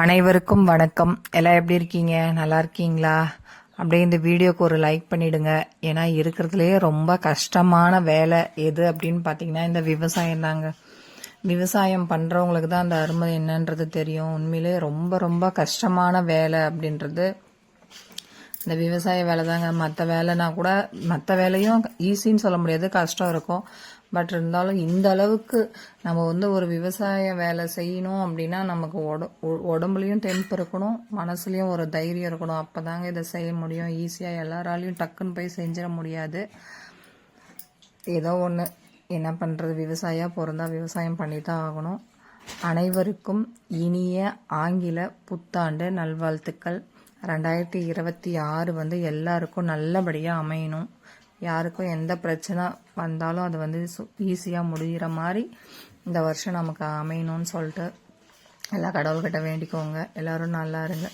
அனைவருக்கும் வணக்கம். எல்லாம் எப்படி இருக்கீங்க? நல்லா இருக்கீங்களா? அப்படியே இந்த வீடியோக்கு ஒரு லைக் பண்ணிடுங்க. ஏன்னா இருக்கிறதுலையே ரொம்ப கஷ்டமான வேலை எது அப்படின்னு பார்த்தீங்கன்னா இந்த விவசாயம் தாங்க. விவசாயம் பண்ணுறவங்களுக்கு தான் அந்த அருமை என்னன்றது தெரியும். உண்மையிலே ரொம்ப ரொம்ப கஷ்டமான வேலை அப்படின்றது இந்த விவசாய வேலை தாங்க மற்ற வேலைனா கூட மற்ற வேலையும் ஈஸின்னு சொல்ல முடியாது. கஷ்டம் இருக்கும். பட் இருந்தாலும் இந்த அளவுக்கு நம்ம வந்து ஒரு விவசாய வேலை செய்யணும் அப்படின்னா நமக்கு உட உ- டெம்ப் இருக்கணும். மனசுலையும் ஒரு தைரியம் இருக்கணும். அப்பதாங்க இதை செய்ய முடியும். ஈஸியாக எல்லாராலையும் டக்குன்னு போய் செஞ்சிட முடியாது. ஏதோ ஒன்று என்ன பண்ணுறது விவசாயியாக பிறந்தா விவசாயம் பண்ணி தான் ஆகணும். அனைவருக்கும் இனிய ஆங்கில புத்தாண்டு நல்வாழ்த்துக்கள். ரெண்டாயிரத்தி இருபத்தி ஆறு வந்து எல்லாருக்கும் நல்லபடியாக அமையணும். யாருக்கும் எந்த பிரச்சனை வந்தாலும் அது வந்து ஈஸியாக முடிகிற மாதிரி இந்த வருஷம் நமக்கு அமையணும்னு சொல்லிட்டு எல்லா கடவுள்கிட்ட வேண்டிக்கோங்க. எல்லாரும் நல்லா இருங்க.